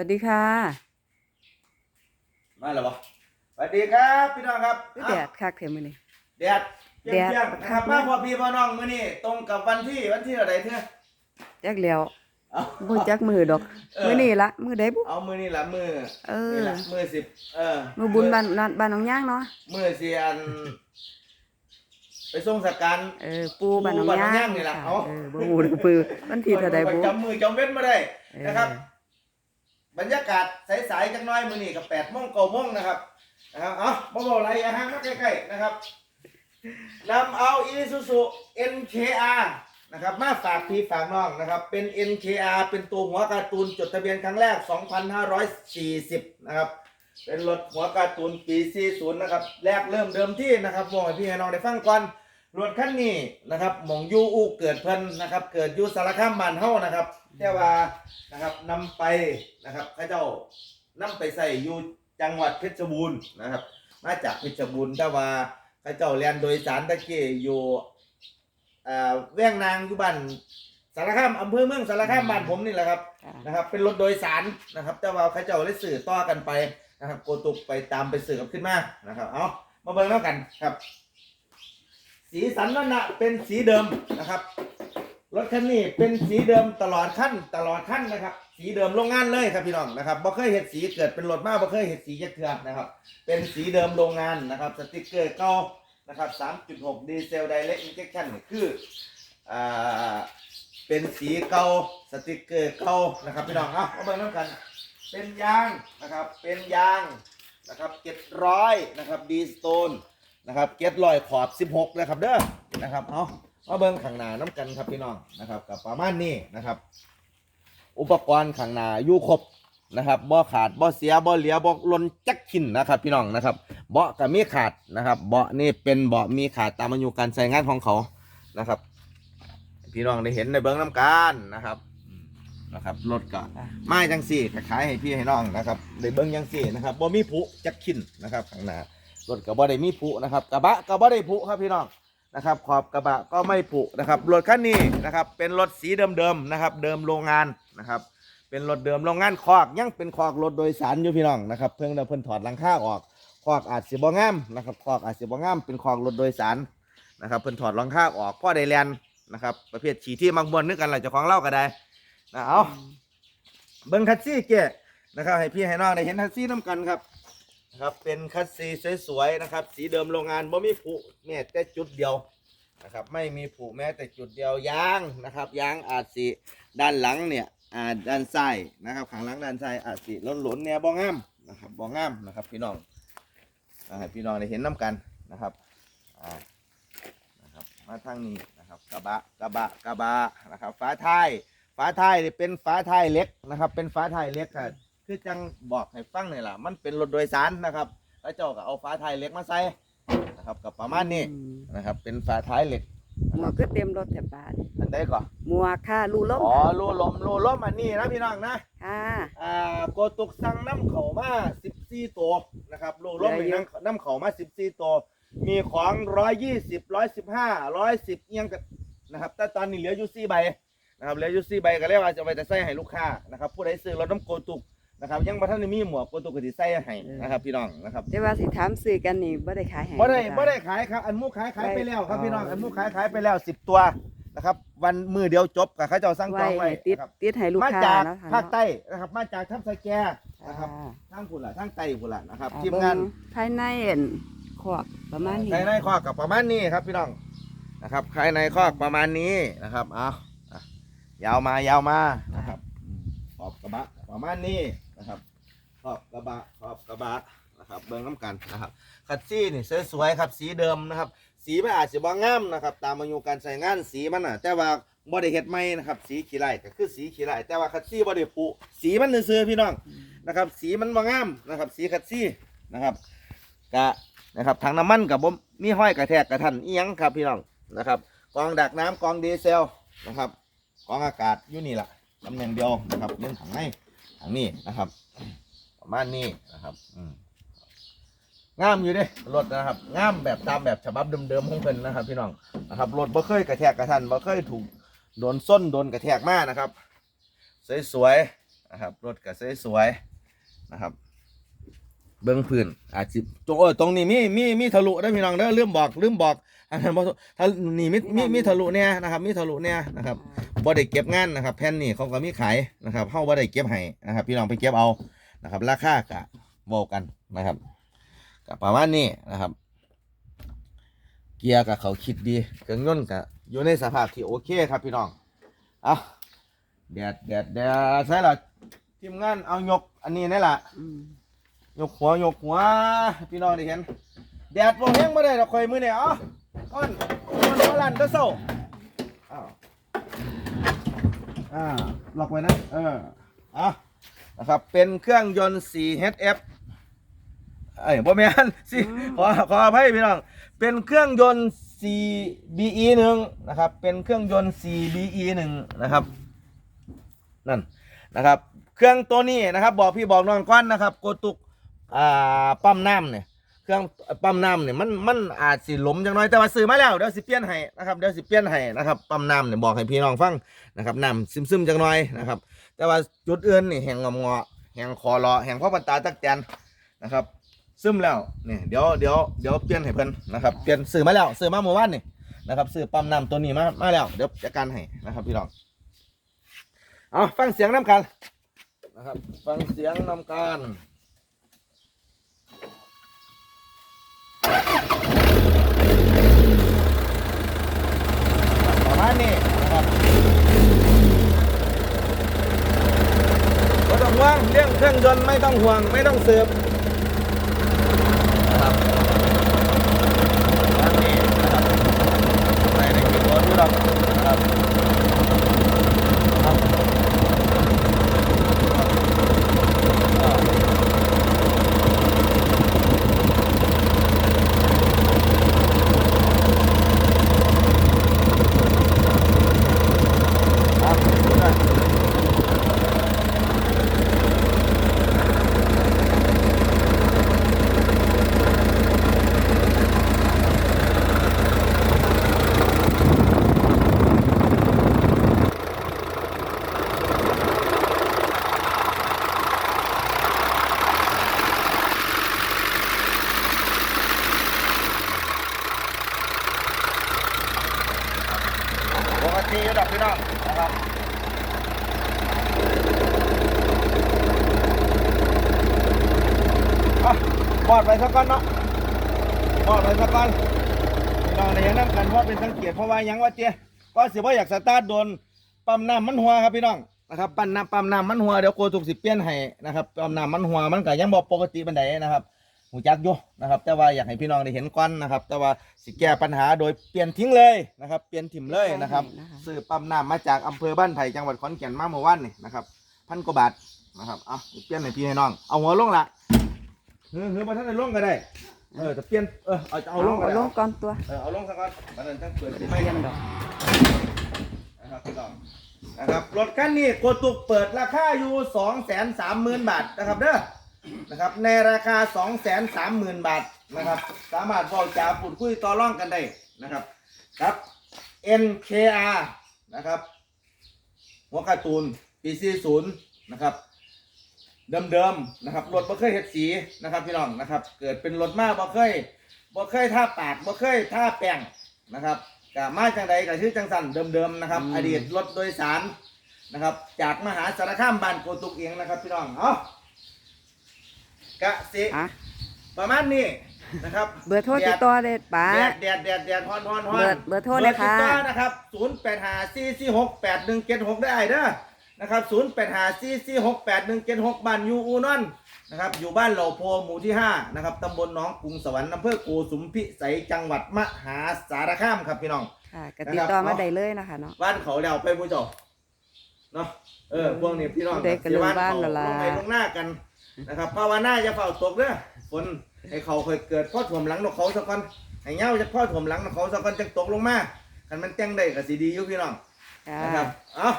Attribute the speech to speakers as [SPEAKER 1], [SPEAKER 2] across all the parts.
[SPEAKER 1] สวัสดีค่ะ
[SPEAKER 2] มาแล้วบ่สวัสดีครับพี่น้องครับ
[SPEAKER 1] คือแดดคักเทมื้อนี้
[SPEAKER 2] แดดเป
[SPEAKER 1] แด
[SPEAKER 2] รี้
[SPEAKER 1] ด
[SPEAKER 2] ยงๆนะครับ
[SPEAKER 1] ครั
[SPEAKER 2] มา
[SPEAKER 1] บ
[SPEAKER 2] พอพี่พ่อน้องมื้อนี้ตรงกับวันที่วันที่อะไรเท่า
[SPEAKER 1] จักแล้ว
[SPEAKER 2] เอา
[SPEAKER 1] บ่จักมือดอก
[SPEAKER 2] เออ
[SPEAKER 1] มื้อนี้ละมื้อใดบุ
[SPEAKER 2] เอามื้อนี้ละมื้อ
[SPEAKER 1] เออ
[SPEAKER 2] นี่ละมื้อสิบเออ
[SPEAKER 1] มื้อบุญบ้านบ้านบ้านหนองย่างเนาะ
[SPEAKER 2] มื้อสิอันไปส่งสักการ
[SPEAKER 1] เออปูบ้านหนอง
[SPEAKER 2] ปูบ้านหนอง
[SPEAKER 1] ย่า
[SPEAKER 2] ย่างงนี่ล่ะ
[SPEAKER 1] ค่ะ
[SPEAKER 2] เอา
[SPEAKER 1] เออบ่ฮู้เด้อปือวันที่เท่าใดบุ
[SPEAKER 2] จำมือจำเว้นมาได้
[SPEAKER 1] เออ
[SPEAKER 2] นะครับ บรรยากาศใสๆจังน้อยมือนี้ก็8:00น9:00นนะครับนะครับเอาบ่บอกอะไรอย่าห่างมาใกล้ๆนะครับนำเอา Isuzu NKR นะครับมาฝากพี่ฝากน้องนะครับเป็น NKR เป็นตัวหัวการ์ตูนจดทะเบียนครั้งแรก 2540 นะครับเป็นรถหัวการ์ตูนปี40นะครับแรกเริ่มเดิมที่นะครับบอกให้พี่ให้น้องได้ฟังก่อน รถคันนี้นะครับหมองอยูอูเกิดเพิ่นนะครับ เกิดอยูสารคามบ้านเฮานะครับแต่ว่านะครับนำไปนะครับเข้าเจ้านำไปใส่อยู่จังหวัดเพชรบูรณ์นะครับ มาจากเพชรบูรณ์แต่ว่าเข้าเจ้าเรียนโดยสารตะเกียอยู่เอ่อแว้งนางอยู่บ้านสารคามอำเภอเมืองสารคามบ้านผมนี่แหละครับ
[SPEAKER 1] ค่ะ
[SPEAKER 2] นะครับ เป็นรถโดยสารนะครับ แต่ว่าเขาเจ้าได้สื่อต่อกันไปนะครับ โกตุกไปตามไปสื่อกันขึ้นมานะครับเอามาเบิ่งแล้วกันครับ สีสันนั่นนะเป็นสีเดิมนะครับรถคันนี้เป็นสีเดิมตลอดขั้นตลอดขั้นนะครับ สีเดิมโรงงานเลยครับพี่น้องนะครับบ่เคยเห็ดสีเกิดเป็นรถมาบ่เคยเห็ดสีเจ็ดเทือนนะครับ เป็นสีเดิมโรงงานนะครับสติกเกอร์เก่านะครับ 3.6 ดีเซลไดเรกอินเจคชั่นคืออ่าเป็นสีเก่าสติกเกอร์เก่านะครับพี่น้องเอาเบิ่งน้ำกัน เป็นยางนะครับเป็นยางนะครับเจ็ดร้อยนะครับดีสโตน นะครับเจ็ดร้อยขอบสิบหกนะครับเด้อนะครับเอามาเบิ่งข้างหน้าน้ำกันครับพี่น้องนะครับกับประมาณนี้นะครับ อุปกรณ์ข้างหน้าอยู่ครบนะครับบ่ขาดบ่เสียบ่เหลียบ่ล่นจักขินนะครับ พี่น้องนะครับเบาะก็มีขาดนะครับเบาะนี่เป็นเบาะมีขาดตามอายุการใช้งานของเขานะครับ พี่น้องได้เห็นในเบิ้งน้ำกันนะครับนะครับรถก็มาจังสี่ขายให้พี่ให้น้องนะครับได้เบิ้งจังสี่นะครับบ่มีผุจักขินนะครับข้างหน้า รถก็บ่ได้มีผุนะครับ กระบะก็บ่ได้ผุครับพี่น้องนะครับ ขอบกระบะก็ไม่ผุนะครับรถคันนี้นะครับ เป็นรถสีเดิมๆนะครับ เดิมโรงงานนะครับ เป็นรถเดิมโรงงานคอกยังเป็นคอกรถโดยสารอยู่พี่น้องนะครับ เพิ่งเพิ่นถอดหลังคาออกคอกอาจสิบ่งามนะครับคอกอาจสิบ่งามเป็นคอกรถโดยสารนะครับเพิ่นถอดหลังคาออกพ่อไดแลนนะครับ ประเภทฉีที่มักมวนนึกกันหละเจ้าของเล่าก็ได้นะเอาเบิ่งคัสซี่เก้นะครับให้พี่ให้น้องได้เห็นคัสซี่น้ำกันครับ นะครับเป็นคัสซีสวยๆนะครับ สีเดิมโรงงานบ่มีผุแม้แต่จุดเดียวนะครับ ไม่มีผุแม้แต่จุดเดียวยางนะครับยางอาจสิด้านหลังเนี่ยอ่าด้านซ้ายนะครับข้างหลังด้านซ้ายอาจสิล้นหลนเนี่ยบ่งามนะครับบ่งามนะครับ พี่น้องอ่าให้พี่น้องได้เห็นน้กันนะครับอ่านะครับมาทางนี้นะครับกระบะกระบะกระบะนะครับฝาท้ายฝาท้ายเป็นฝาท้ายเล็กนะครับ เป็นฝาท้ายเล็กค่ะ คือจังบอกให้ฟังนี่ล่ะมันเป็นรถโดยสารนะครับแล้วเจ้าก็เอาฝาท้ายเล็กมาใส่นะครับกับประมาณนี้
[SPEAKER 1] อืม
[SPEAKER 2] นะครับ เป็นฝาท้ายเหล็ก
[SPEAKER 1] หมวกคือเต็มรถแถบบาด
[SPEAKER 2] อันใดก่อน
[SPEAKER 1] หมวกค่ะรูลม
[SPEAKER 2] อ๋อรูลมรูลมอันนี้นะพี่น้องนะ
[SPEAKER 1] ค่ะ
[SPEAKER 2] อ่าโกตุกสั่งน้ำเขามา14ตัวนะครับโลร่ม
[SPEAKER 1] เหลื
[SPEAKER 2] มี
[SPEAKER 1] อเยอะ
[SPEAKER 2] น้ำน้ำเขามา14ตัวมีของ120 115 110เอียงกันนะครับแต่ตอนนี้เหลืออยู่4ใบนะครับเหลืออยู่4ใบก็เรียกว่าจะไปแต่ใส่ให้ลูกค้านะครับผู้ใดซื้อรถน้ำโกตุก นะครับ ยังบ่ทันได้มีหมวกโกตุกก็สิใส่ให้นะครับพี่น้องนะครับ
[SPEAKER 1] แต่ว่าสิถามซื้อกันนี่บ่ได้ขายให้
[SPEAKER 2] บ่ได้
[SPEAKER 1] จ้ะ
[SPEAKER 2] บ่ได้ขายครับ อันหมูขายขายไปแล้วครับ
[SPEAKER 1] อ๋อ
[SPEAKER 2] พี่น้องอันหมูขายขายไปแล้ว10ตัวนะครับ วันมือเดียวจบกับเขาเจ้าสั่งจ
[SPEAKER 1] ไว้
[SPEAKER 2] องไว้
[SPEAKER 1] ให้ติด
[SPEAKER 2] นะครับ
[SPEAKER 1] ติดให้ลูก
[SPEAKER 2] มา
[SPEAKER 1] ค้า
[SPEAKER 2] จาก
[SPEAKER 1] เนาะค่ะ
[SPEAKER 2] ภาคใต้นะครับ มาจากทับสแกนะครับ
[SPEAKER 1] อ่า
[SPEAKER 2] ทั้งพุ่นละทั้งไตพุ่นละนะครับ
[SPEAKER 1] อ่า
[SPEAKER 2] ทีมงาน
[SPEAKER 1] เบิ่ภายในเอ็นขอบประมาณนี้
[SPEAKER 2] ภายในคอกกับประมาณนี้ครับพี่น้องนะครับภายในคอกประมาณนี้นะครับเอาอะยาวมายาวมานะครับอืมขอบกระบะประมาณนี้ นะครับขอบกระบะขอบกระบะนะครับเบิ่งน้ำกันนะครับคัดซี่นี่สวยๆครับสีเดิมนะครับ สีไมันอาจจะบ่งงามนะครับ ตามอายุการใช้งานสีมันน่ะแต่ว่าบ่ได้เฮ็ดใหม่นะครับ สีขี้ไร่ก็คือสีขี้ไร่แต่ว่าคัดซี่บ่ได้ปุสีมันซื่อพี่น้องนะครับ สีมันบ่งงามนะครับ สีคัดซี่นะครับกะนะครับถังน้ำมันกับผมมีห้อยกระแทกกระทันเอียงครับพี่น้องนะครับกองดักน้ำกองดีเซลนะครับกองอากาศอยู่นี่แหละตำแหน่งเดียวนะครับเรื่องถังในถังนี้นะครับ ประมาณนี้นะครับอืงามอยู่ดิรถนะครับงามแบบตามแบบฉบับเดิมๆของเพิ่นนะครับ พี่น้องนะครับรถบ่เคยกระแทกกระทันบ่เคยถูกโดนส้นโดนกระแทกมากนะครับ สวยๆนะครับรถก็สวยๆนะครับ เบิ้งพื้นอาจสิตรงเออตรงนี้มีมีมีทะลุได้พี่น้องเด้อลืมบอกลืมบอกอันนั้นบ่ถ้านี่มีมีมีทะลุเนี่ยนะครับมีทะลุเนี่ยนะครับบ่ได้เก็บงานนะครับ แผ่นนี่เขาก็มีขายนะครับเฮาบ่ได้เก็บให้นะครับ พี่น้องไปเก็บเอานะครับ ราคากะเว้ากันนะครับก็ประมาณนี้นะครับ เกียร์กับเขาคิดดีเครื่องยนต์ก็อยู่ในสภาพที่โอเคครับพี่น้องเอาแดดแดดแดดใช่ละทีมงานเอายกอันนี้นี่แห
[SPEAKER 1] ละ
[SPEAKER 2] ยกหัวยกหัว พี่น้องได้เห็น แดดบ่แห้งบ่ได้ดอกข่อยมือเนี่ยเอ๋ออ้อนอ้อนหัวลั่นตะเซาอ้าวอ่าล็อกไว้นะเอออะนะครับเป็นเครื่องยนต์ 4HF เอ้ยบ่แม่นสิขอขออภัยพี่น้อง เป็นเครื่องยนต์ 4BE 1นะครับ เป็นเครื่องยนต์ 4BE 1นะครับ นั่นนะครับ เครื่องตัวนี้นะครับ บอกพี่บอกน้องก้อนนะครับ โกตุก อ่าปั๊มน้ำเนี่ยเครื่องปั๊มน้ำเนี่ยมันมันอาจสิหลมจังน้อยแต่ว่าซื้อมาแล้วเดี๋ยวสิเปลี่ยนให้นะครับเดี๋ยวสิเปลี่ยนให้นะครับปั๊มน้ำเนี่ยบอกให้พี่น้องฟังนะครับน้ำซึมซึมจังน้อยนะครับ แต่ว่าจุดอื่นนี่แห่งงอมงอแห่งคอรอแห่งพ่อปันตาตักแตนนะครับ ซึมแล้วเนี่ยเดี๋ยวเดี๋ยวเดี๋ยวเปลี่ยนให้เพิ่นนะครับเปลี่ยนซื้อมาแล้วซื้อมาเมื่อวานนี่นะครับซื้อปั๊มน้ำตัวนี้มามาแล้วเดี๋ยวจัดการให้นะครับพี่น้องเอาฟังเสียงน้ำกันนะครับฟังเสียงน้ำกันประมาณนี้นะครับไม่ต้องห่วงเรื่องเครื่องยน ต์ไม่ต้องห่วงไม่ต้องเสืบนะครับนี่นะครับไม่ได้กี่ตัวที่เราครับครับครับ ปกติอยู่ดอกพี่น้องนะครับบอดไปสักก้อนเนาะบอดไปสักก้อนพี่น้องในยังนั่งกันเพราะเป็นสังเกตเพราะว่ายังว่าเจ๊ก็สิว่าอยากสตาร์ทโดนปั๊มน้ำมันหัวครับพี่น้องนะครับปั๊มน้ำปั๊มน้ำมันหัวเดี๋ยวโกถูกสิเปลี่ยนให้นะครับปั๊มน้ำมันหัวมันก็ยังบอกปกติบันไดนะครับ หูจักอยู่นะครับแต่ว่าอยากให้พี่น้องได้เห็นก้อนนะครับ แต่ว่าสิแก้ปัญหาโดยเปลี่ยนทิ้งเลยนะครับเปลี่ยนถิ่มเลยนะครับซื้อปั๊มน้ำมาจากอำเภอบ้านไผ่จังหวัดขอนแก่นมาเมื่อวานนี่นะครับพันกว่าบาทนะครับเอาเปลี่ยนให้พี่ให้น้องเอาหัวลงละเฮ้ยเฮ้ยมาท่านได้ลงก็ได้เออจะเปลี่ยนเออเอาเอาลงก็
[SPEAKER 1] เอา
[SPEAKER 2] ได้
[SPEAKER 1] ลงก่อนตัว
[SPEAKER 2] เออเอาลงซะก่อนมันนั้นทั้งเปิด
[SPEAKER 1] เป
[SPEAKER 2] ไม่
[SPEAKER 1] ลี่ยนดอก
[SPEAKER 2] นะครับพี่น้องนะครับรถคันนี้โกตุกเปิดราคาอยู่สองแสนสามหมื่นบาทนะครับเด้อ นะครับในราคาสองแสนสามหมื่นบาทนะครับ สามารถบอกจาพูดคุยต่อรองกันได้นะครับครับ NKR นะครับหัวการ์ตูนปี40นะครับเดิมๆนะครับรถบ่เคยเฮ็ดสีนะครับพี่น้องนะครับ เกิดเป็นรถมาบ่เคยบ่เคยท่าปากบ่เคยท่าแป้งนะครับกะมาจังใดก็ชื่อจังสันเดิมๆนะครับอดีตรถโดยสารนะครับ จากมหาสารคามบ้านโกตุกเองนะครับพี่น้องเอา กะสิ
[SPEAKER 1] อะ
[SPEAKER 2] ประมาณนี้นะครับ
[SPEAKER 1] เบอร์โทรติดต่อได้ป้า
[SPEAKER 2] แดดแดดแดดแดดฮอนฮอนฮอน
[SPEAKER 1] เบอร์เบอร์โทรเลยค่ะ
[SPEAKER 2] เบอร์ติดต่อนะครับ0 8 5 4 4 6 8 1 7 6ได้เด้อนะครับ0 8 5 4 4 6 8 1 7 6บ้านยูอูนอนนะครับอยู่บ้านเหล่าโพหมู่ที่5นะครับตำบลหนองกรุงสวรรค์อำเภอกูสุมพิสัยจังหวัดมหาสารคามครับพี่น้อง
[SPEAKER 1] ค่ะก็ติดต่อมาได้เลยนะคะเนาะ
[SPEAKER 2] บ้านเขาแล้วไปผู้เจ้าเนาะเออพวกนี้พี่น้อง
[SPEAKER 1] เด็กก็รู้บ้าน
[SPEAKER 2] เขา
[SPEAKER 1] แล้วล่ะ
[SPEAKER 2] ลงไปลงหน้ากัน นะครับภาวนาจะเฝ้าตกเด้อฝนให้เขาเคยเกิดพ่อถ่วมหลังนกเขาสักก่อนให้เงาจะพ่อถ่วมหลังนกเขาสักก่อนจะตกลงมาคันมันแจ้งได้ก็สิดีอยู่พี่น้อง
[SPEAKER 1] ค่ะ
[SPEAKER 2] นะครับเอา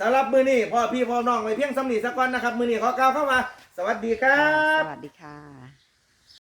[SPEAKER 2] สำหรับมือนี้พ่อพี่พ่อน้องไปเพียงสำนีสักก่อนนะครับ มือนี้ขอกล่าวเข้ามา สวัสดีครับ
[SPEAKER 1] สวัสดีค่ะ